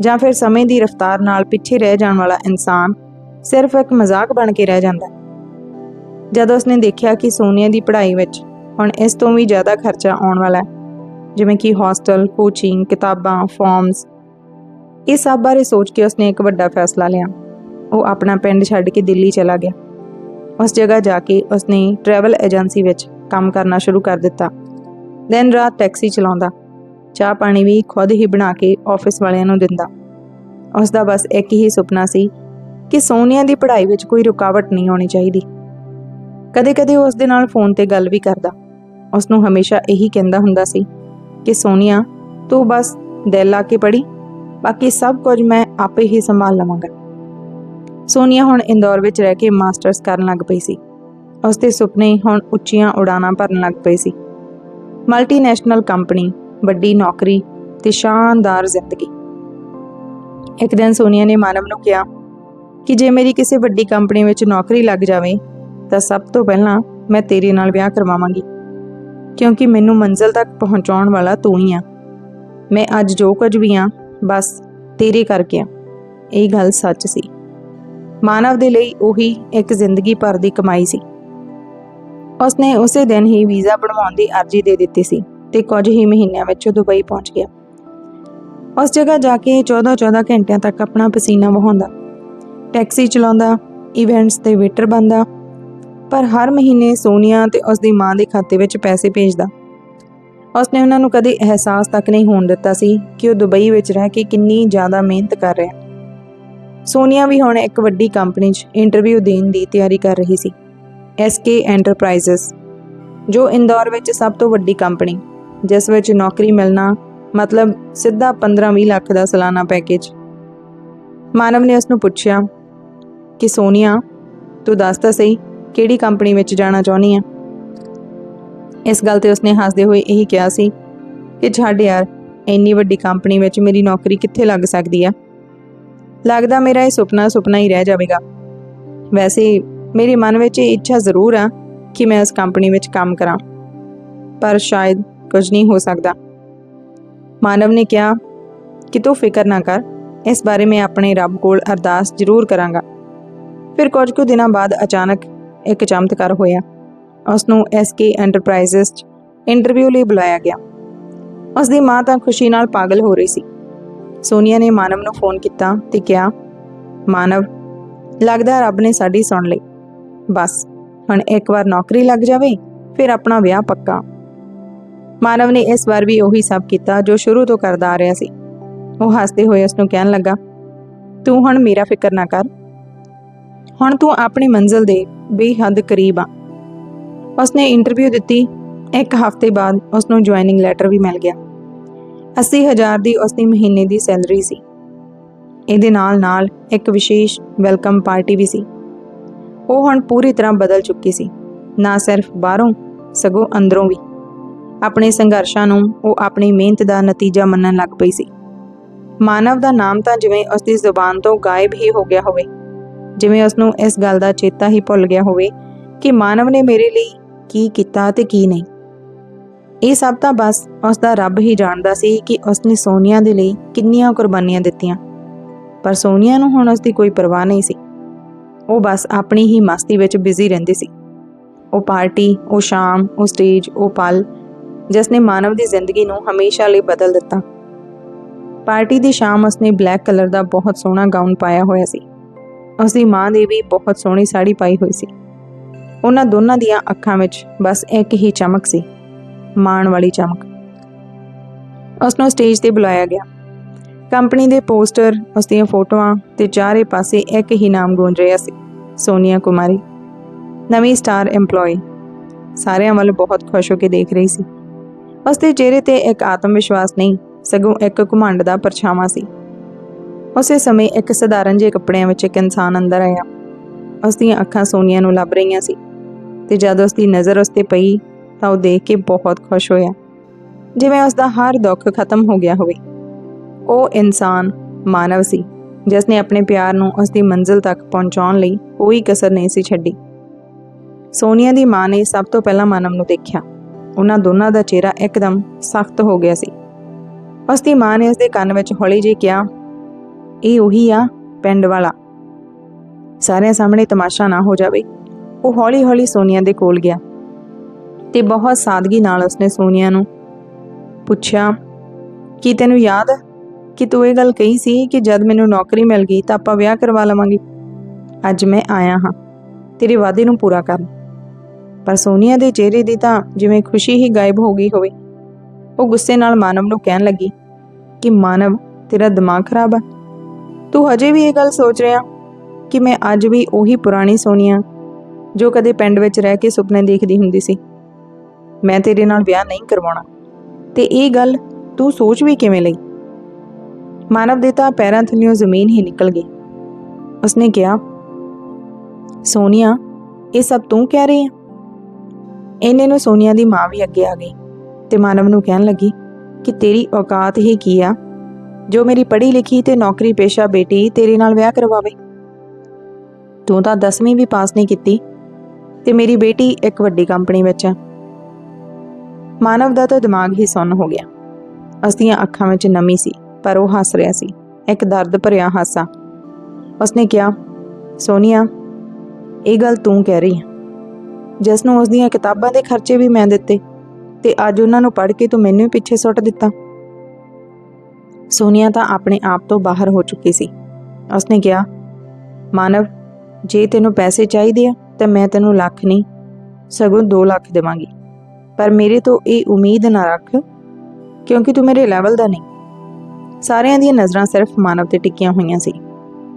ਜਾਂ ਫਿਰ ਸਮੇਂ ਦੀ ਰਫ਼ਤਾਰ ਨਾਲ ਪਿੱਛੇ ਰਹਿ ਜਾਣ ਵਾਲਾ ਇਨਸਾਨ ਸਿਰਫ ਇੱਕ ਮਜ਼ਾਕ ਬਣ ਕੇ ਰਹਿ ਜਾਂਦਾ ਜਦੋਂ ਉਸਨੇ ਦੇਖਿਆ ਕਿ ਸੋਨੀਆ ਦੀ ਪੜ੍ਹਾਈ ਵਿੱਚ ਹੁਣ ਇਸ ਤੋਂ ਵੀ ਜ਼ਿਆਦਾ ਖਰਚਾ ਆਉਣ ਵਾਲਾ ਹੈ, ਜਿਵੇਂ ਕਿ ਹੋਸਟਲ, ਕੋਚਿੰਗ, ਕਿਤਾਬਾਂ, ਫਾਰਮਸ, ਇਹ ਸਭ ਬਾਰੇ ਸੋਚ ਕੇ ਉਸਨੇ ਇੱਕ ਵੱਡਾ ਫੈਸਲਾ ਲਿਆ। ਉਹ ਆਪਣਾ ਪਿੰਡ ਛੱਡ ਕੇ ਦਿੱਲੀ ਚਲਾ ਗਿਆ। ਉਸ ਜਗ੍ਹਾ ਜਾ ਕੇ ਉਸਨੇ ਟਰੈਵਲ ਏਜੰਸੀ ਵਿੱਚ ਕੰਮ ਕਰਨਾ ਸ਼ੁਰੂ ਕਰ ਦਿੱਤਾ। ਦਿਨ ਰਾਤ ਟੈਕਸੀ ਚਲਾਉਂਦਾ, ਚਾਹ ਪਾਣੀ ਵੀ ਖੁਦ ਹੀ ਬਣਾ ਕੇ ਆਫਿਸ ਵਾਲਿਆਂ ਨੂੰ ਦਿੰਦਾ। ਉਸ ਦਾ ਬਸ ਇੱਕ ਹੀ ਸੁਪਨਾ ਸੀ ਕਿ ਸੋਨੀਆ ਦੀ ਪੜ੍ਹਾਈ ਵਿੱਚ ਕੋਈ ਰੁਕਾਵਟ ਨਹੀਂ ਆਉਣੀ ਚਾਹੀਦੀ। ਕਦੇ-ਕਦੇ ਉਹ ਉਸ ਦੇ ਨਾਲ ਫੋਨ ਤੇ ਗੱਲ ਵੀ ਕਰਦਾ। ਉਸ ਨੂੰ ਹਮੇਸ਼ਾ ਇਹੀ ਕਹਿੰਦਾ ਹੁੰਦਾ ਸੀ ਕਿ, ਸੋਨੀਆ, ਤੂੰ ਬਸ ਦਿਲ ਲਾ ਕੇ ਪੜ੍ਹੀ, ਬਾਕੀ ਸਭ ਕੁਝ ਮੈਂ ਆਪੇ ਹੀ ਸੰਭਾਲ ਲਵਾਂਗਾ। ਸੋਨੀਆ ਹੁਣ ਇੰਦੌਰ ਵਿੱਚ ਰਹਿ ਕੇ ਮਾਸਟਰਸ ਕਰਨ ਲੱਗ ਪਈ ਸੀ। ਉਸ ਦੇ ਸੁਪਨੇ ਹੁਣ ਉੱਚੀਆਂ ਉਡਾਨਾਂ ਭਰਨ ਲੱਗ ਪਏ ਸੀ। ਮਲਟੀਨੈਸ਼ਨਲ ਕੰਪਨੀ, ਵੱਡੀ ਨੌਕਰੀ ਤੇ ਸ਼ਾਨਦਾਰ ਜ਼ਿੰਦਗੀ। ਇੱਕ ਦਿਨ ਸੋਨੀਆ ਨੇ ਮਾਨਵ ਨੂੰ ਕਿਹਾ ਕਿ ਜੇ ਮੇਰੀ ਕਿਸੇ ਵੱਡੀ ਕੰਪਨੀ ਵਿੱਚ ਨੌਕਰੀ ਲੱਗ ਜਾਵੇ, ਤਾਂ ਸਭ ਤੋਂ ਪਹਿਲਾਂ ਮੈਂ ਤੇਰੇ ਨਾਲ ਵਿਆਹ ਕਰਵਾਵਾਂਗੀ, ਕਿਉਂਕਿ ਮੈਨੂੰ ਮੰਜ਼ਿਲ ਤੱਕ ਪਹੁੰਚਾਉਣ ਵਾਲਾ ਤੂੰ ਹੀ ਆ। ਮੈਂ ਅੱਜ ਜੋ ਕੁਝ ਵੀ ਆ, ਬਸ ਤੇਰੇ ਕਰਕੇ ਆ। ਇਹ ਗੱਲ ਸੱਚ ਸੀ। ਮਾਨਵ ਦੇ ਲਈ ਉਹੀ ਇੱਕ ਜ਼ਿੰਦਗੀ ਭਰ ਦੀ ਕਮਾਈ ਸੀ। ਉਸਨੇ ਉਸੇ ਦਿਨ ਹੀ ਵੀਜ਼ਾ ਬਣਵਾਉਣ ਦੀ ਅਰਜ਼ੀ ਦੇ ਦਿੱਤੀ ਸੀ ਤੇ ਕੁਝ ਹੀ ਮਹੀਨਿਆਂ ਵਿੱਚ ਉਹ ਦੁਬਈ ਪਹੁੰਚ ਗਿਆ। ਉਸ ਜਗ੍ਹਾ ਜਾ ਕੇ 14-14 ਘੰਟਿਆਂ ਤੱਕ ਆਪਣਾ ਪਸੀਨਾ ਵਹਾਉਂਦਾ। ਟੈਕਸੀ ਚਲਾਉਂਦਾ ਇਵੈਂਟਸ ਤੇ ਵੇਟਰ ਬੰਦਾ ਪਰ ਹਰ ਮਹੀਨੇ ਸੋਨੀਆ ਤੇ ਉਸ ਦੀ ਮਾਂ ਦੇ ਖਾਤੇ ਵਿੱਚ ਪੈਸੇ ਭੇਜਦਾ। ਉਸਨੇ ਉਹਨਾਂ ਨੂੰ ਕਦੇ ਅਹਿਸਾਸ ਤੱਕ ਨਹੀਂ ਹੋਣ ਦਿੱਤਾ ਸੀ ਕਿ ਉਹ ਦੁਬਈ ਵਿੱਚ ਰਹਿ ਕੇ ਕਿੰਨੀ ਜ਼ਿਆਦਾ ਮਿਹਨਤ ਕਰ ਰਿਹਾ ਸੋਨੀਆ ਵੀ ਹੁਣ ਇੱਕ ਵੱਡੀ ਕੰਪਨੀ 'ਚ ਇੰਟਰਵਿਊ ਦੇਣ ਦੀ ਤਿਆਰੀ ਕਰ ਰਹੀ ਸੀ ਐਸਕੇ ਐਂਟਰਪ੍ਰਾਈਜ਼ਸ ਜੋ ਇੰਦੌਰ ਵਿੱਚ ਸਭ ਤੋਂ ਵੱਡੀ ਕੰਪਨੀ, ਜਿਸ ਵਿੱਚ ਨੌਕਰੀ ਮਿਲਣਾ ਮਤਲਬ ਸਿੱਧਾ 15-20 ਲੱਖ ਦਾ ਸਾਲਾਨਾ ਪੈਕੇਜ ਮਾਨਵ ਨੇ ਉਸ ਨੂੰ ਪੁੱਛਿਆ ਕਿ ਸੋਨੀਆ, ਤੂੰ ਦੱਸ ਤਾਂ ਸਹੀ, ਕਿਹੜੀ ਕੰਪਨੀ ਵਿੱਚ ਜਾਣਾ ਚਾਹੁੰਦੀ ਆ? ਇਸ ਗੱਲ ਤੇ ਉਸਨੇ ਹੱਸਦੇ ਹੋਏ ਇਹੀ ਕਿਹਾ ਸੀ ਕਿ ਛੱਡ ਯਾਰ, ਇੰਨੀ ਵੱਡੀ ਕੰਪਨੀ ਵਿੱਚ ਮੇਰੀ ਨੌਕਰੀ ਕਿੱਥੇ ਲੱਗ ਸਕਦੀ ਆ? ਲੱਗਦਾ ਮੇਰਾ ਇਹ ਸੁਪਨਾ ਸੁਪਨਾ ਹੀ ਰਹਿ ਜਾਵੇਗਾ। ਵੈਸੇ ਮੇਰੇ ਮਨ ਵਿੱਚ ਇਹ ਇੱਛਾ ਜ਼ਰੂਰ ਆ ਕਿ ਮੈਂ ਇਸ ਕੰਪਨੀ ਵਿੱਚ ਕੰਮ ਕਰਾਂ, ਪਰ ਸ਼ਾਇਦ ਕੁਝ ਨਹੀਂ ਹੋ ਸਕਦਾ। ਮਾਨਵ ਨੇ ਕਿਹਾ, ਕਿ ਤੂੰ ਫਿਕਰ ਨਾ ਕਰ, ਇਸ ਬਾਰੇ ਮੈਂ ਆਪਣੇ ਰੱਬ ਕੋਲ ਅਰਦਾਸ ਜ਼ਰੂਰ ਕਰਾਂਗਾ। ਫਿਰ ਕੁਝ ਕੁ ਦਿਨਾਂ ਬਾਅਦ ਅਚਾਨਕ ਇੱਕ ਚਮਤਕਾਰ ਹੋਇਆ। ਉਸ ਨੂੰ ਐਸਕੇ ਐਂਟਰਪ੍ਰਾਈਜ਼ਸ 'ਚ ਇੰਟਰਵਿਊ ਲਈ ਬੁਲਾਇਆ ਗਿਆ। ਉਸ ਦੀ ਮਾਂ ਤਾਂ ਖੁਸ਼ੀ ਨਾਲ ਪਾਗਲ ਹੋ ਰਹੀ ਸੀ। ਸੋਨੀਆ ਨੇ ਮਾਨਵ ਨੂੰ ਫੋਨ ਕੀਤਾ ਤੇ ਕਿਹਾ, ਮਾਨਵ, ਲੱਗਦਾ ਰੱਬ ਨੇ ਸਾਡੀ ਸੁਣ ਲਈ। ਬਸ, ਹੁਣ ਇੱਕ ਵਾਰ ਨੌਕਰੀ ਲੱਗ ਜਾਵੇ, ਫਿਰ ਆਪਣਾ ਵਿਆਹ ਪੱਕਾ। ਮਾਨਵ ਨੇ ਇਸ ਵਾਰ ਵੀ ਉਹੀ ਸਭ ਕੀਤਾ ਜੋ ਸ਼ੁਰੂ ਤੋਂ ਕਰਦਾ ਆ ਰਿਹਾ ਸੀ। ਉਹ ਹੱਸਦੇ ਹੋਏ ਉਸ ਨੂੰ ਕਹਿਣ ਲੱਗਾ, ਤੂੰ ਹੁਣ ਮੇਰਾ ਫਿਕਰ ਨਾ ਕਰ। ਹੁਣ ਤੂੰ ਆਪਣੀ ਮੰਜ਼ਿਲ ਦੇ ਬੇਹੱਦ ਕਰੀਬ ਆ। ਉਸਨੇ ਇੰਟਰਵਿਊ ਦਿੱਤੀ। ਇੱਕ ਹਫ਼ਤੇ ਬਾਅਦ ਉਸ ਨੂੰ ਜੁਆਇਨਿੰਗ ਲੈਟਰ ਵੀ ਮਿਲ ਗਿਆ। 80000 ਦੀ ਉਸ ਦੀ ਮਹੀਨੇ ਦੀ ਸੈਲਰੀ ਸੀ। ਇਹਦੇ ਨਾਲ ਨਾਲ ਇੱਕ ਵਿਸ਼ੇਸ਼ ਵੈਲਕਮ ਪਾਰਟੀ ਵੀ ਸੀ। ਉਹ ਹੁਣ ਪੂਰੀ ਤਰ੍ਹਾਂ ਬਦਲ ਚੁੱਕੀ ਸੀ। ਨਾ ਸਿਰਫ ਬਾਹਰੋਂ, ਸਗੋਂ ਅੰਦਰੋਂ ਵੀ। ਆਪਣੇ ਸੰਘਰਸ਼ਾਂ ਨੂੰ ਉਹ ਆਪਣੀ ਮਿਹਨਤ ਦਾ ਨਤੀਜਾ ਮੰਨਣ ਲੱਗ ਪਈ ਸੀ। ਮਾਨਵ ਦਾ ਨਾਮ ਤਾਂ ਜਿਵੇਂ ਉਸ ਦੀ ਜ਼ੁਬਾਨ ਤੋਂ ਗਾਇਬ ਹੀ ਹੋ ਗਿਆ ਹੋਵੇ, ਜਿਵੇਂ ਉਸ ਨੂੰ ਇਸ ਗੱਲ ਦਾ ਚੇਤਾ ਹੀ ਭੁੱਲ ਗਿਆ ਹੋਵੇ ਕਿ ਮਾਨਵ ਨੇ ਮੇਰੇ ਲਈ ਕੀ ਕੀਤਾ ਤੇ ਕੀ ਨਹੀਂ। ਇਹ ਸਭ ਤਾਂ ਬਸ ਉਸ ਦਾ ਰੱਬ ਹੀ ਜਾਣਦਾ ਸੀ ਕਿ ਉਸ ਨੇ ਸੋਨੀਆ ਦੇ ਲਈ ਕਿੰਨੀਆਂ ਕੁਰਬਾਨੀਆਂ ਦਿੱਤੀਆਂ। ਪਰ ਸੋਨੀਆ ਨੂੰ ਹੁਣ ਉਸ ਦੀ ਕੋਈ ਪਰਵਾਹ ਨਹੀਂ ਸੀ। ਉਹ ਬਸ ਆਪਣੀ ਹੀ ਮਸਤੀ ਵਿੱਚ ਬਿਜ਼ੀ ਰਹਿੰਦੀ ਸੀ। ਉਹ ਪਾਰਟੀ, ਉਹ ਸ਼ਾਮ, ਉਹ ਸਟੇਜ, ਉਹ ਪਲ, ਜਿਸ ਨੇ ਮਾਨਵ ਦੀ ਜ਼ਿੰਦਗੀ ਨੂੰ ਹਮੇਸ਼ਾ ਲਈ ਬਦਲ ਦਿੱਤਾ। ਪਾਰਟੀ ਦੀ ਸ਼ਾਮ ਉਸਨੇ ਬਲੈਕ ਕਲਰ ਦਾ ਬਹੁਤ ਸੋਹਣਾ ਗਾਊਨ ਪਾਇਆ ਹੋਇਆ ਸੀ। ਉਸ ਦੀ ਮਾਂ ਨੇ ਵੀ ਬਹੁਤ ਸੋਹਣੀ ਸਾੜੀ ਪਾਈ ਹੋਈ ਸੀ। ਉਹਨਾਂ ਦੋਨਾਂ ਦੀਆਂ ਅੱਖਾਂ ਵਿੱਚ ਬਸ ਇੱਕ ਹੀ ਚਮਕ ਸੀ। ਮਾਣ ਵਾਲੀ ਚਮਕ। ਉਸ ਨੂੰ ਸਟੇਜ ਤੇ ਬੁਲਾਇਆ ਗਿਆ। ਕੰਪਨੀ ਦੇ ਪੋਸਟਰ ਉਸ ਦੀਆਂ ਫੋਟੋਆਂ ਤੇ ਚਾਰੇ ਪਾਸੇ ਇੱਕ ਹੀ ਨਾਮ ਗੂੰਜ ਰਿਹਾ ਸੀ, ਸੋਨੀਆ ਕੁਮਾਰੀ। ਨਵੀਂ ਸਟਾਰ EMPLOYE ਸਾਰਿਆਂ ਵੱਲ ਬਹੁਤ ਖੁਸ਼ ਹੋ ਕੇ ਦੇਖ ਰਹੀ ਸੀ। ਉਸ ਦੇ ਚਿਹਰੇ ਤੇ ਇੱਕ ਆਤਮ ਵਿਸ਼ਵਾਸ ਨਹੀਂ, ਸਗੋਂ ਇੱਕ ਘਮੰਡ ਦਾ ਪਰਛਾਵਾਂ ਸੀ। ਉਸੇ ਸਮੇਂ ਇੱਕ ਸਧਾਰਨ ਜਿਹੇ ਕੱਪੜਿਆਂ ਵਿੱਚ ਇੱਕ ਇਨਸਾਨ ਅੰਦਰ ਆਇਆ। ਉਸ ਦੀਆਂ ਅੱਖਾਂ ਸੋਨੀਆ ਨੂੰ ਲੱਭ ਰਹੀਆਂ ਸੀ ਤੇ ਜਦ ਉਸ ਦੀ ਨਜ਼ਰ ਉਸ ਤੇ ਪਈ ਤਾਂ ਉਹ ਦੇਖ ਕੇ ਬਹੁਤ ਖੁਸ਼ ਹੋਇਆ। ਜਿਵੇਂ ਉਸ ਦਾ ਹਰ ਦੁੱਖ ਖਤਮ ਹੋ ਗਿਆ ਹੋਵੇ। ਉਹ ਇਨਸਾਨ, ਮਾਨਵ ਸੀ। ਜਿਸ ਨੇ ਆਪਣੇ ਪਿਆਰ ਨੂੰ ਉਸ ਦੀ ਮੰਜ਼ਿਲ ਤੱਕ ਪਹੁੰਚਾਉਣ ਲਈ ਕੋਈ ਕਸਰ ਨਹੀਂ ਸੀ ਛੱਡੀ। ਸੋਨੀਆ ਦੀ ਮਾਂ ਨੇ ਸਭ ਤੋਂ ਪਹਿਲਾਂ ਮਾਨਵ ਨੂੰ ਦੇਖਿਆ। ਉਹਨਾਂ ਦੋਨਾਂ ਦਾ ਚਿਹਰਾ ਇੱਕਦਮ ਸਖਤ ਹੋ ਗਿਆ ਸੀ। ਉਸ ਦੀ ਮਾਂ ਨੇ ਉਸ ਦੇ ਕੰਨ ਵਿੱਚ ਹੌਲੀ ਜਿਹੀ ਕਿਹਾ, ਇਹ ਉਹੀ ਆ, ਪਿੰਡ ਵਾਲਾ। ਸਾਰਿਆਂ ਸਾਹਮਣੇ ਤਮਾਸ਼ਾ ਨਾ ਹੋ ਜਾਵੇ। ਉਹ ਹੌਲੀ-ਹੌਲੀ ਸੋਨੀਆ ਦੇ ਕੋਲ ਗਿਆ। ਤੇ ਬਹੁਤ ਸਾਦਗੀ ਨਾਲ ਉਸਨੇ ਸੋਨੀਆ ਨੂੰ ਪੁੱਛਿਆ, ਕੀ ਤੈਨੂੰ ਯਾਦ ਹੈ? ਕਿ ਤੂੰ ਇਹ ਗੱਲ ਕਹੀ ਸੀ ਕਿ ਜਦ ਮੈਨੂੰ ਨੌਕਰੀ ਮਿਲ ਗਈ ਤਾਂ ਆਪਾਂ ਵਿਆਹ ਕਰਵਾ ਲਵਾਂਗੇ? ਅੱਜ ਮੈਂ ਆਇਆ ਹਾਂ, ਤੇਰੇ ਵਾਅਦੇ ਨੂੰ ਪੂਰਾ ਕਰਨ ਪਰ ਸੋਨੀਆ ਦੇ ਚਿਹਰੇ ਦੀ ਤਾਂ ਜਿਵੇਂ ਖੁਸ਼ੀ ਹੀ ਗਾਇਬ ਹੋ ਗਈ ਹੋਵੇ, ਉਹ ਗੁੱਸੇ ਨਾਲ ਮਾਨਵ ਨੂੰ ਕਹਿਣ ਲੱਗੀ ਕਿ, ਮਾਨਵ, ਤੇਰਾ ਦਿਮਾਗ ਖਰਾਬ ਹੈ। ਤੂੰ ਹਜੇ ਵੀ ਇਹ ਗੱਲ ਸੋਚ ਰਿਹਾ ਕਿ ਮੈਂ ਅੱਜ ਵੀ ਉਹੀ ਪੁਰਾਣੀ ਸੋਨੀਆ ਜੋ ਕਦੇ ਪਿੰਡ ਵਿੱਚ ਰਹਿ ਕੇ ਸੁਪਨੇ ਦੇਖਦੀ ਹੁੰਦੀ ਸੀ? ਮੈਂ ਤੇਰੇ ਨਾਲ ਵਿਆਹ ਨਹੀਂ ਕਰਵਾਉਣਾ। ਤੇ ਇਹ ਗੱਲ ਤੂੰ ਸੋਚ ਵੀ ਕਿਵੇਂ ਲਈ? ਮਾਨਵ ਦੇ ਤਾਂ ਪੈਰਾਂ ਥੱਲਿਓਂ ਜ਼ਮੀਨ ਹੀ ਨਿਕਲ ਗਈ। ਉਸਨੇ ਕਿਹਾ, ਸੋਨੀਆ, ਇਹ ਸਭ ਤੂੰ ਕਹਿ ਰਹੀ ਹੈ? ਇਹਨੇ ਨੂੰ ਸੋਨੀਆ ਦੀ ਮਾਂ ਵੀ ਅੱਗੇ ਆ ਗਈ ਤੇ ਮਾਨਵ ਨੂੰ ਕਹਿਣ ਲੱਗੀ ਕਿ ਤੇਰੀ ਔਕਾਤ ਹੀ ਕੀ ਆ? ਜੋ ਮੇਰੀ ਪੜ੍ਹੀ ਲਿਖੀ ਤੇ ਨੌਕਰੀ ਪੇਸ਼ਾ ਬੇਟੀ ਤੇਰੇ ਨਾਲ ਵਿਆਹ ਕਰਵਾਵੇ। ਤੂੰ ਤਾਂ 10ਵੀਂ ਵੀ ਪਾਸ ਨਹੀਂ ਕੀਤੀ ਤੇ ਮੇਰੀ ਬੇਟੀ ਇੱਕ ਵੱਡੀ ਕੰਪਨੀ ਵਿੱਚ ਹੈ ਮਾਨਵ ਦਾ ਤਾਂ ਦਿਮਾਗ ਹੀ ਸੁੰਨ ਹੋ ਗਿਆ। ਉਸ ਦੀਆਂ ਅੱਖਾਂ ਵਿੱਚ ਨਮੀ ਸੀ, ਪਰ ਉਹ ਹੱਸ ਰਿਹਾ ਸੀ। ਇੱਕ ਦਰਦ ਭਰਿਆ ਹਾਸਾ। ਉਸਨੇ ਕਿਹਾ, ਸੋਨੀਆ, ਇਹ ਗੱਲ ਤੂੰ ਕਹਿ ਰਹੀ ਹੈ। ਜਿਸ ਨੂੰ ਉਸ ਦੀਆਂ ਕਿਤਾਬਾਂ ਦੇ ਖਰਚੇ ਵੀ ਮੈਂ ਦਿੱਤੇ, ਤੇ ਅੱਜ ਉਹਨਾਂ ਨੂੰ ਪੜ੍ਹ ਕੇ ਤੂੰ ਮੈਨੂੰ ਹੀ ਪਿੱਛੇ ਸੁੱਟ ਦਿੱਤਾ। ਸੋਨੀਆ ਤਾਂ ਆਪਣੇ ਆਪ ਤੋਂ ਬਾਹਰ ਹੋ ਚੁੱਕੀ ਸੀ। ਉਸਨੇ ਕਿਹਾ, ਮਾਨਵ, ਜੇ ਤੈਨੂੰ ਪੈਸੇ ਚਾਹੀਦੇ ਆ, ਤਾਂ ਮੈਂ ਤੈਨੂੰ ਲੱਖ ਨਹੀਂ, ਸਗੋਂ 2 ਲੱਖ ਦੇਵਾਂਗੀ। ਪਰ ਮੇਰੇ ਤੋਂ ਇਹ ਉਮੀਦ ਨਾ ਰੱਖ, ਕਿਉਂਕਿ ਤੂੰ ਮੇਰੇ ਲੈਵਲ ਦਾ ਨਹੀਂ। ਸਾਰਿਆਂ ਦੀਆਂ ਨਜ਼ਰਾਂ ਸਿਰਫ ਮਾਨਵ ਤੇ ਟਿਕੀਆਂ ਹੋਈਆਂ ਸੀ।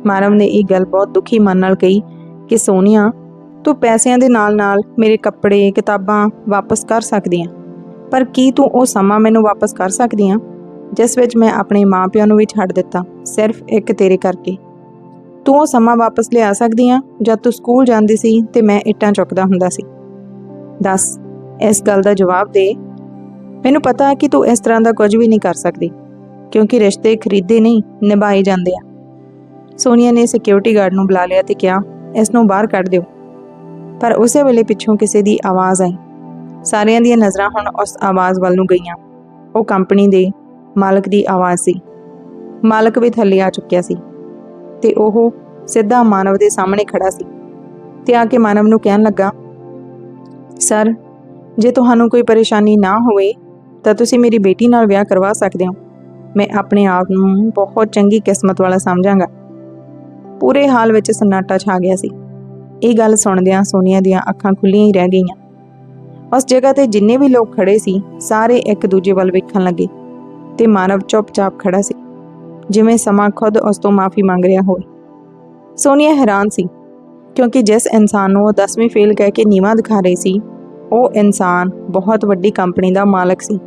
ਮਾਨਵ ਨੇ ਇਹ ਗੱਲ ਬਹੁਤ ਦੁਖੀ ਮਨ ਨਾਲ ਕਹੀ ਕਿ, ਸੋਨੀਆ, ਤੂੰ ਪੈਸਿਆਂ ਦੇ ਨਾਲ-ਨਾਲ ਮੇਰੇ ਕੱਪੜੇ, ਕਿਤਾਬਾਂ ਵਾਪਸ ਕਰ ਸਕਦੀ ਆਂ। ਪਰ ਕੀ ਤੂੰ ਉਹ ਸਮਾਂ ਮੈਨੂੰ ਵਾਪਸ ਕਰ ਸਕਦੀ ਆਂ, ਜਿਸ ਵਿੱਚ ਮੈਂ ਆਪਣੇ ਮਾਪਿਆਂ ਨੂੰ ਵੀ ਛੱਡ ਦਿੱਤਾ, ਸਿਰਫ ਇੱਕ ਤੇਰੇ ਕਰਕੇ? ਤੂੰ ਉਹ ਸਮਾਂ ਵਾਪਸ ਲਿਆ ਸਕਦੀ ਆਂ, ਜਦ ਤੂੰ ਸਕੂਲ ਜਾਂਦੀ ਸੀ ਤੇ ਮੈਂ ਇੱਟਾਂ ਚੁੱਕਦਾ ਹੁੰਦਾ ਸੀ। ਦੱਸ ਇਸ ਗੱਲ ਦਾ ਜਵਾਬ ਦੇ, ਮੈਨੂੰ ਪਤਾ ਹੈ ਕਿ ਤੂੰ ਇਸ ਤਰ੍ਹਾਂ ਦਾ ਕੁਝ ਵੀ ਨਹੀਂ ਕਰ ਸਕਦੀ, ਕਿਉਂਕਿ ਰਿਸ਼ਤੇ ਖਰੀਦੇ ਨਹੀਂ, ਨਿਭਾਏ ਜਾਂਦੇ ਆ। ਸੋਨੀਆ ਨੇ ਸਿਕਿਉਰਿਟੀ ਗਾਰਡ ਨੂੰ ਬੁਲਾ ਲਿਆ ਤੇ ਕਿਹਾ, ਇਸ ਨੂੰ ਬਾਹਰ ਕੱਢ ਦਿਓ। ਪਰ ਉਸੇ ਵੇਲੇ ਪਿੱਛੋਂ ਕਿਸੇ ਦੀ ਆਵਾਜ਼ ਆਈ। ਸਾਰਿਆਂ ਦੀਆਂ ਨਜ਼ਰਾਂ ਹੁਣ ਉਸ ਆਵਾਜ਼ ਵੱਲ ਨੂੰ ਗਈਆਂ। ਉਹ ਕੰਪਨੀ ਦੇ ਮਾਲਕ ਦੀ ਆਵਾਜ਼ ਸੀ। ਮਾਲਕ ਵੀ ਥੱਲੇ ਆ ਚੁੱਕਿਆ ਸੀ ਤੇ ਉਹ ਸਿੱਧਾ ਮਾਨਵ ਦੇ ਸਾਹਮਣੇ ਖੜਾ ਸੀ। ਤੇ ਆ ਕੇ ਮਾਨਵ ਨੂੰ ਕਹਿਣ ਲੱਗਾ, ਸਰ ਜੇ ਤੁਹਾਨੂੰ ਕੋਈ ਪਰੇਸ਼ਾਨੀ ਨਾ ਹੋਵੇ, ਤਾਂ ਤੁਸੀਂ ਮੇਰੀ ਬੇਟੀ ਨਾਲ ਵਿਆਹ ਕਰਵਾ ਸਕਦੇ ਹੋ। ਮੈਂ ਆਪਣੇ ਆਪ ਨੂੰ ਬਹੁਤ ਚੰਗੀ ਕਿਸਮਤ ਵਾਲਾ ਸਮਝਾਂਗਾ। ਪੂਰੇ ਹਾਲ ਵਿੱਚ ਸਨਾਟਾ ਛਾ ਗਿਆ ਸੀ। ਇਹ ਗੱਲ ਸੁਣਦਿਆਂ ਸੋਨੀਆ ਦੀਆਂ ਅੱਖਾਂ ਖੁੱਲੀਆਂ ਹੀ ਰਹਿ ਗਈਆਂ। ਉਸ ਜਗ੍ਹਾ ਤੇ ਜਿੰਨੇ ਵੀ ਲੋਕ ਖੜੇ ਸੀ, ਸਾਰੇ ਇੱਕ ਦੂਜੇ ਵੱਲ ਵੇਖਣ ਲੱਗੇ ਤੇ ਮਾਨਵ ਚੁੱਪਚਾਪ ਖੜਾ ਸੀ, ਜਿਵੇਂ ਸਮਾਂ ਖੁਦ ਉਸ ਤੋਂ ਮਾਫੀ ਮੰਗ ਰਿਹਾ ਹੋਵੇ। ਸੋਨੀਆ ਹੈਰਾਨ ਸੀ, ਕਿਉਂਕਿ ਜਿਸ ਇਨਸਾਨ ਨੂੰ ਉਹ 10ਵੀਂ ਫੇਲ ਕਹਿ ਕੇ ਨੀਵਾ ਦਿਖਾ ਰਹੀ ਸੀ ਉਹ ਇਨਸਾਨ ਬਹੁਤ ਵੱਡੀ ਕੰਪਨੀ ਦਾ ਮਾਲਕ ਸੀ।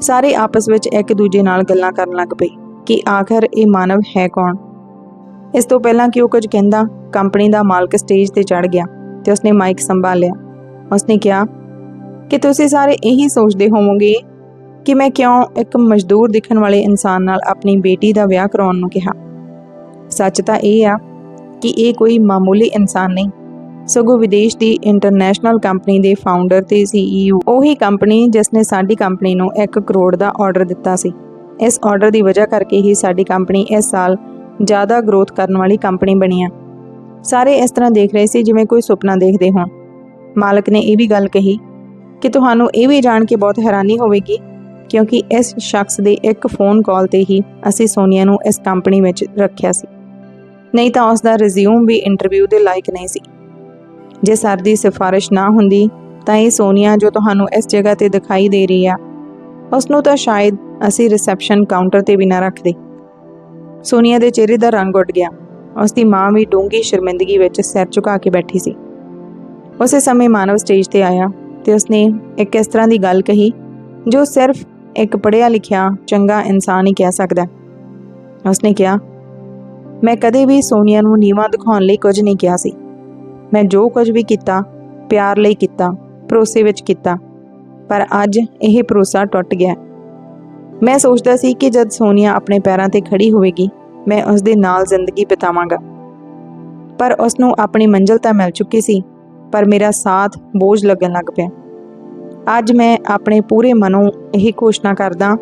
ਸਾਰੇ ਆਪਸ ਵਿੱਚ ਇੱਕ ਦੂਜੇ ਨਾਲ ਗੱਲਾਂ ਕਰਨ ਲੱਗ ਪਏ ਕਿ ਆਖਰ ਇਹ ਮਾਨਵ ਹੈ ਕੌਣ? ਇਸ ਤੋਂ ਪਹਿਲਾਂ ਕਿ ਉਹ ਕੁਝ ਕਹਿੰਦਾ, ਕੰਪਨੀ ਦਾ ਮਾਲਕ ਸਟੇਜ ਤੇ ਚੜ ਗਿਆ ਤੇ ਉਸਨੇ ਮਾਈਕ ਸੰਭਾਲਿਆ। ਉਸਨੇ ਕਿਹਾ, ਕਿ ਤੁਸੀਂ ਸਾਰੇ ਇਹੀ ਸੋਚਦੇ ਹੋਵੋਗੇ ਕਿ ਮੈਂ ਕਿਉਂ ਇੱਕ ਮਜ਼ਦੂਰ ਦਿਖਣ ਵਾਲੇ ਇਨਸਾਨ ਨਾਲ ਆਪਣੀ ਬੇਟੀ ਦਾ ਵਿਆਹ ਕਰਾਉਣ ਨੂੰ ਕਿਹਾ? ਸੱਚ ਤਾਂ ਇਹ ਆ ਕਿ ਇਹ ਕੋਈ ਮਾਮੂਲੀ ਇਨਸਾਨ ਨਹੀਂ। ਸਗੋਂ ਵਿਦੇਸ਼ ਦੀ ਇੰਟਰਨੈਸ਼ਨਲ ਕੰਪਨੀ ਦੇ ਫਾਊਂਡਰ ਤੇ ਸੀਈਓ ਉਹੀ ਕੰਪਨੀ ਜਿਸ ਨੇ ਸਾਡੀ ਕੰਪਨੀ ਨੂੰ 1 ਕਰੋੜ ਦਾ ਆਰਡਰ ਦਿੱਤਾ ਸੀ। ਇਸ ਆਰਡਰ ਦੀ ਵਜ੍ਹਾ ਕਰਕੇ ਹੀ ਸਾਡੀ ਕੰਪਨੀ ਇਸ ਸਾਲ ਜ਼ਿਆਦਾ ਗਰੋਥ ਕਰਨ ਵਾਲੀ ਕੰਪਨੀ ਬਣੀ ਆ। ਸਾਰੇ ਇਸ ਤਰ੍ਹਾਂ ਦੇਖ ਰਹੇ ਸੀ ਜਿਵੇਂ ਕੋਈ ਸੁਪਨਾ ਦੇਖਦੇ ਹੋਣ। ਮਾਲਕ ਨੇ ਇਹ ਵੀ ਗੱਲ ਕਹੀ ਕਿ ਤੁਹਾਨੂੰ ਇਹ ਵੀ ਜਾਣ ਕੇ ਬਹੁਤ ਹੈਰਾਨੀ ਹੋਵੇਗੀ ਕਿਉਂਕਿ ਇਸ ਸ਼ਖਸ ਦੇ ਇੱਕ ਫੋਨ ਕਾਲ ਤੇ ਹੀ ਅਸੀਂ ਸੋਨੀਆ ਨੂੰ ਇਸ ਕੰਪਨੀ ਵਿੱਚ ਰੱਖਿਆ ਸੀ। ਨਹੀਂ ਤਾਂ ਉਸ ਦਾ ਰਿਜ਼ਿਊਮ ਵੀ ਇੰਟਰਵਿਊ ਦੇ ਲਾਇਕ ਨਹੀਂ ਸੀ। ਜੇ ਸਰ ਦੀ ਸਿਫਾਰਿਸ਼ ਨਾ ਹੁੰਦੀ, ਤਾਂ ਇਹ ਸੋਨੀਆ ਜੋ ਤੁਹਾਨੂੰ ਇਸ ਜਗ੍ਹਾ ਤੇ ਦਿਖਾਈ ਦੇ ਰਹੀ ਆ ਉਸ ਨੂੰ ਤਾਂ ਸ਼ਾਇਦ ਅਸੀਂ ਰਿਸੈਪਸ਼ਨ ਕਾਊਂਟਰ ਤੇ ਵੀ ਨਾ ਰੱਖਦੇ। ਸੋਨੀਆ ਦੇ ਚਿਹਰੇ ਦਾ ਰੰਗ ਉੱਡ ਗਿਆ। ਉਸ ਦੀ ਮਾਂ ਵੀ ਡੂੰਗੀ ਸ਼ਰਮਿੰਦਗੀ ਵਿੱਚ ਸਿਰ ਝੁਕਾ ਕੇ ਬੈਠੀ ਸੀ। ਉਸੇ ਸਮੇਂ ਮਾਨਵ ਸਟੇਜ ਤੇ ਆਇਆ ਤੇ ਉਸਨੇ ਇੱਕ ਇਸ ਤਰ੍ਹਾਂ ਦੀ ਗੱਲ ਕਹੀ, ਜੋ ਸਿਰਫ ਇੱਕ ਪੜ੍ਹਿਆ ਲਿਖਿਆ ਚੰਗਾ ਇਨਸਾਨ ਹੀ ਕਹਿ ਸਕਦਾ। ਉਸਨੇ ਕਿਹਾ, ਮੈਂ ਕਦੇ ਵੀ ਸੋਨੀਆ ਨੂੰ ਨੀਵਾਂ ਦਿਖਾਉਣ ਲਈ ਕੁਝ ਨਹੀਂ ਕਿਹਾ ਸੀ। ਮੈਂ ਜੋ ਕੁਝ ਵੀ ਕੀਤਾ, ਪਿਆਰ ਲਈ ਕੀਤਾ, ਭਰੋਸੇ ਵਿੱਚ ਕੀਤਾ, ਪਰ ਅੱਜ ਇਹ ਭਰੋਸਾ ਟੁੱਟ ਗਿਆ। ਮੈਂ ਸੋਚਦਾ ਸੀ ਕਿ ਜਦ ਸੋਨੀਆ ਆਪਣੇ ਪੈਰਾਂ ਤੇ ਖੜੀ ਹੋਵੇਗੀ, ਮੈਂ ਉਸ ਦੇ ਨਾਲ ਜ਼ਿੰਦਗੀ ਬਿਤਾਵਾਂਗਾ। ਪਰ ਉਸ ਨੂੰ ਆਪਣੀ ਮੰਜ਼ਿਲ ਤਾਂ ਮਿਲ ਚੁੱਕੀ ਸੀ, ਪਰ ਮੇਰਾ ਸਾਥ ਬੋਝ ਲੱਗਣ ਲੱਗ ਪਿਆ। ਅੱਜ ਮੈਂ ਆਪਣੇ ਪੂਰੇ ਮਨੋਂ ਇਹ ਘੋਸ਼ਣਾ ਕਰਦਾ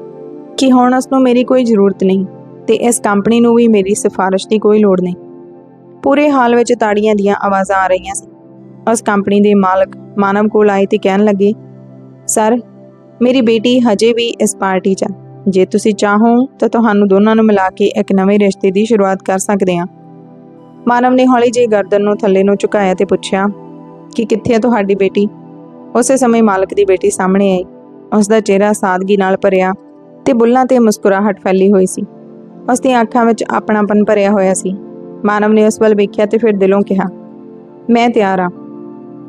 ਕਿ ਹੁਣ ਉਸ ਨੂੰ ਮੇਰੀ ਕੋਈ ਜ਼ਰੂਰਤ ਨਹੀਂ ਤੇ ਇਸ ਕੰਪਨੀ ਨੂੰ ਵੀ ਮੇਰੀ ਸਿਫਾਰਿਸ਼ ਦੀ ਕੋਈ ਲੋੜ ਨਹੀਂ। ਪੂਰੇ ਹਾਲ ਵਿੱਚ ਤਾੜੀਆਂ ਦੀਆਂ ਆਵਾਜ਼ਾਂ ਆ ਰਹੀਆਂ ਸੀ। ਉਸ ਕੰਪਨੀ ਦੇ ਮਾਲਕ ਮਾਨਵ ਕੋਲ ਆਏ ਤੇ ਕਹਿਣ ਲੱਗੇ, ਸਰ, ਮੇਰੀ ਬੇਟੀ ਹਜੇ ਵੀ ਇਸ ਪਾਰਟੀ 'ਚ ਹੈ ਜੇ ਤੁਸੀਂ ਚਾਹੋ ਤਾਂ ਤੁਹਾਨੂੰ ਦੋਨਾਂ ਨੂੰ ਮਿਲਾ ਕੇ ਇੱਕ ਨਵੇਂ ਰਿਸ਼ਤੇ ਦੀ ਸ਼ੁਰੂਆਤ ਕਰ ਸਕਦੇ ਹਾਂ। ਮਾਨਵ ਨੇ ਹੌਲੀ ਜਿਹੀ ਗਰਦਨ ਨੂੰ ਥੱਲੇ ਨੂੰ ਝੁਕਾਇਆ ਤੇ ਪੁੱਛਿਆ, ਕਿ ਕਿੱਥੇ ਹੈ ਤੁਹਾਡੀ ਬੇਟੀ? ਉਸੇ ਸਮੇਂ ਮਾਲਕ ਦੀ ਬੇਟੀ ਸਾਹਮਣੇ ਆਈ। ਉਸ ਦਾ ਚਿਹਰਾ ਸਾਦਗੀ ਨਾਲ ਭਰਿਆ ਤੇ ਬੁੱਲਾਂ ਤੇ ਮੁਸਕਰਾਹਟ ਫੈਲੀ ਹੋਈ ਸੀ। ਉਸ ਦੀਆਂ ਅੱਖਾਂ ਵਿੱਚ ਆਪਣਾਪਨ ਭਰਿਆ ਹੋਇਆ ਸੀ। ਮਾਨਵ ਨੇ ਉਸ ਵੱਲ ਵੇਖਿਆ ਤੇ ਫਿਰ ਦਿਲੋਂ ਕਿਹਾ, ਮੈਂ ਤਿਆਰ ਹਾਂ।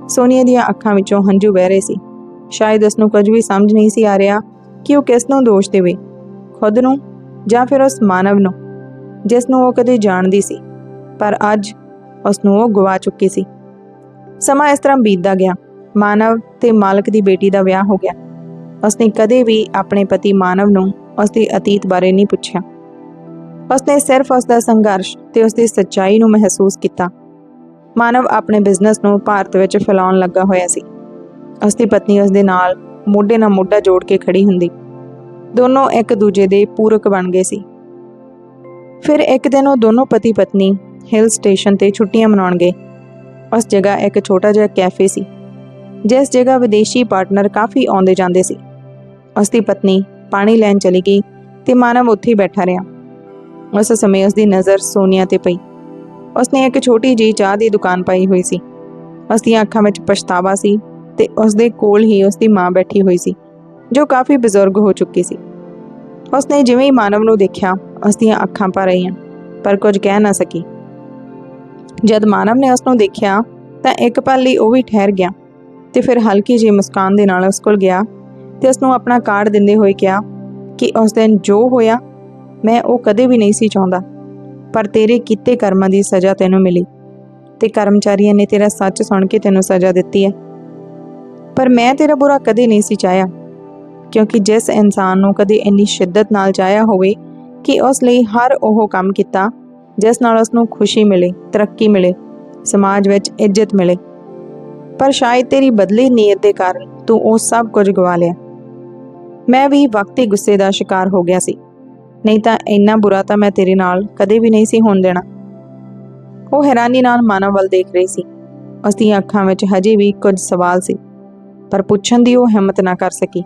ਸੋਨੀਆ ਦੀਆਂ ਅੱਖਾਂ ਵਿੱਚੋਂ ਹੰਝੂ ਵਹਿ ਰਹੇ ਸੀ। ਸ਼ਾਇਦ ਉਸ ਨੂੰ ਕੁਝ ਵੀ ਸਮਝ ਨਹੀਂ ਸੀ ਆ ਰਿਹਾ ਕਿ ਉਹ ਕਿਸ ਨੂੰ ਦੋਸ਼ ਦੇਵੇ, ਖੁਦ ਨੂੰ ਜਾਂ ਫਿਰ ਉਸ ਮਾਨਵ ਨੂੰ, ਜਿਸ ਨੂੰ ਉਹ ਕਦੇ ਜਾਣਦੀ ਸੀ। ਪਰ ਅੱਜ ਉਸ ਨੂੰ ਉਹ ਗਵਾ ਚੁੱਕੀ ਸੀ। ਸਮਾਂ ਇਸ ਤਰ੍ਹਾਂ ਬੀਤਦਾ ਗਿਆ। ਮਾਨਵ ਤੇ ਮਾਲਕ ਦੀ ਬੇਟੀ ਦਾ ਵਿਆਹ ਹੋ ਗਿਆ। ਉਸਨੇ ਕਦੇ ਵੀ ਆਪਣੇ ਪਤੀ ਮਾਨਵ ਨੂੰ ਉਸਦੇ ਅਤੀਤ ਬਾਰੇ ਨਹੀਂ ਪੁੱਛਿਆ। ਉਸਨੇ ਸਿਰਫ ਉਸ ਦਾ ਸੰਘਰਸ਼ ਤੇ ਉਸ ਦੀ ਸੱਚਾਈ ਨੂੰ ਮਹਿਸੂਸ ਕੀਤਾ। ਮਾਨਵ ਆਪਣੇ ਬਿਜ਼ਨਸ ਨੂੰ ਭਾਰਤ ਵਿੱਚ ਫੈਲਾਉਣ ਲੱਗਾ ਹੋਇਆ ਸੀ। ਉਸ ਦੀ ਪਤਨੀ ਉਸ ਦੇ ਨਾਲ ਮੋਢੇ ਨਾਲ ਮੋਢਾ ਜੋੜ ਕੇ ਖੜੀ ਹੁੰਦੀ। ਦੋਨੋਂ ਇੱਕ ਦੂਜੇ ਦੇ ਪੂਰਕ ਬਣ ਗਏ ਸੀ। ਫਿਰ ਇੱਕ ਦਿਨ ਉਹ ਦੋਨੋਂ ਪਤੀ ਪਤਨੀ ਹਿਲ ਸਟੇਸ਼ਨ ਤੇ ਛੁੱਟੀਆਂ ਮਨਾਉਣ ਗਏ। ਉਸ ਜਗ੍ਹਾ ਇੱਕ ਛੋਟਾ ਜਿਹਾ ਕੈਫੇ ਸੀ, ਜਿਸ ਜਗ੍ਹਾ ਵਿਦੇਸ਼ੀ ਪਾਰਟਨਰ ਕਾਫੀ ਆਉਂਦੇ ਜਾਂਦੇ ਸੀ। ਉਸ ਦੀ ਪਤਨੀ ਪਾਣੀ ਲੈਣ ਚਲੀ ਗਈ ਤੇ ਮਾਨਵ ਉੱਥੇ ਹੀ ਬੈਠਾ ਰਿਹਾ। ਉਸ ਸਮੇਂ ਉਸ ਦੀ ਨਜ਼ਰ ਸੋਨੀਆ ਤੇ ਪਈ। ਉਸਨੇ ਇੱਕ ਛੋਟੀ ਜਿਹੀ ਚਾਹ ਦੀ ਦੁਕਾਨ ਪਾਈ ਹੋਈ ਸੀ। ਉਸ ਦੀਆਂ ਅੱਖਾਂ ਵਿੱਚ ਪਛਤਾਵਾ ਸੀ ਤੇ ਉਸ ਦੇ ਕੋਲ ਹੀ ਉਸ ਦੀ ਮਾਂ ਬੈਠੀ ਹੋਈ ਸੀ, ਜੋ ਕਾਫੀ ਬਜ਼ੁਰਗ ਹੋ ਚੁੱਕੀ ਸੀ। ਉਸਨੇ ਜਿਵੇਂ ਹੀ ਮਾਨਵ ਨੂੰ ਦੇਖਿਆ ਉਸ ਦੀਆਂ ਅੱਖਾਂ ਭਰ ਆਈਆਂ ਪਰ ਕੁਝ ਕਹਿ ਨਾ ਸਕੀ। ਜਦ ਮਾਨਵ ਨੇ ਉਸ ਨੂੰ ਦੇਖਿਆ, ਤਾਂ ਇੱਕ ਪਲ ਲਈ ਉਹ ਵੀ ਠਹਿਰ ਗਿਆ ਤੇ ਫਿਰ ਹਲਕੀ ਜਿਹੀ ਮੁਸਕਾਨ ਦੇ ਨਾਲ ਉਸ ਕੋਲ ਗਿਆ ਤੇ ਉਸ ਨੂੰ ਆਪਣਾ ਕਾਰਡ ਦਿੰਦੇ ਹੋਏ ਕਿਹਾ ਕਿ ਉਸ ਦਿਨ ਜੋ ਹੋਇਆ ਮੈਂ ਉਹ ਕਦੇ ਵੀ ਨਹੀਂ ਸੀ ਚਾਹੁੰਦਾ। ਪਰ ਤੇਰੇ ਕੀਤੇ ਕਰਮਾਂ ਦੀ ਸਜ਼ਾ ਤੈਨੂੰ ਮਿਲੀ ਤੇ ਕਰਮਚਾਰੀਆਂ ਨੇ ਤੇਰਾ ਸੱਚ ਸੁਣ ਕੇ ਤੈਨੂੰ ਸਜ਼ਾ ਦਿੱਤੀ ਹੈ। ਪਰ ਮੈਂ ਤੇਰਾ ਬੁਰਾ ਕਦੇ ਨਹੀਂ ਸੀ ਚਾਹਿਆ, ਕਿਉਂਕਿ ਜਿਸ ਇਨਸਾਨ ਨੂੰ ਕਦੇ ਇੰਨੀ ਸ਼ਿੱਦਤ ਨਾਲ ਚਾਹਿਆ ਹੋਵੇ ਕਿ ਉਸ ਲਈ ਹਰ ਉਹ ਕੰਮ ਕੀਤਾ, ਜਿਸ ਨਾਲ ਉਸ ਨੂੰ ਖੁਸ਼ੀ ਮਿਲੇ, ਤਰੱਕੀ ਮਿਲੇ, ਸਮਾਜ ਵਿੱਚ ਇੱਜ਼ਤ ਮਿਲੇ। ਪਰ ਸ਼ਾਇਦ ਤੇਰੀ ਬਦਲੀ ਨੀਅਤ ਦੇ ਕਾਰਨ ਤੂੰ ਉਹ ਸਭ ਕੁਝ ਗਵਾ ਲਿਆ। ਮੈਂ ਵੀ ਵਕਤੀ ਗੁੱਸੇ ਦਾ ਸ਼ਿਕਾਰ ਹੋ ਗਿਆ ਸੀ। ਨਹੀਂ ਤਾਂ ਇੰਨਾ ਬੁਰਾ ਤਾਂ ਮੈਂ ਤੇਰੇ ਨਾਲ ਕਦੇ ਵੀ ਨਹੀਂ ਸੀ ਹੋਣ ਦੇਣਾ। ਉਹ ਹੈਰਾਨੀ ਨਾਲ ਮਾਨਵ ਵੱਲ ਦੇਖ ਰਹੀ ਸੀ। ਉਸ ਦੀਆਂ ਅੱਖਾਂ ਵਿੱਚ ਹਜੇ ਵੀ ਕੁਝ ਸਵਾਲ ਸੀ, ਪਰ ਪੁੱਛਣ ਦੀ ਉਹ ਹਿੰਮਤ ਨਾ ਕਰ ਸਕੀ।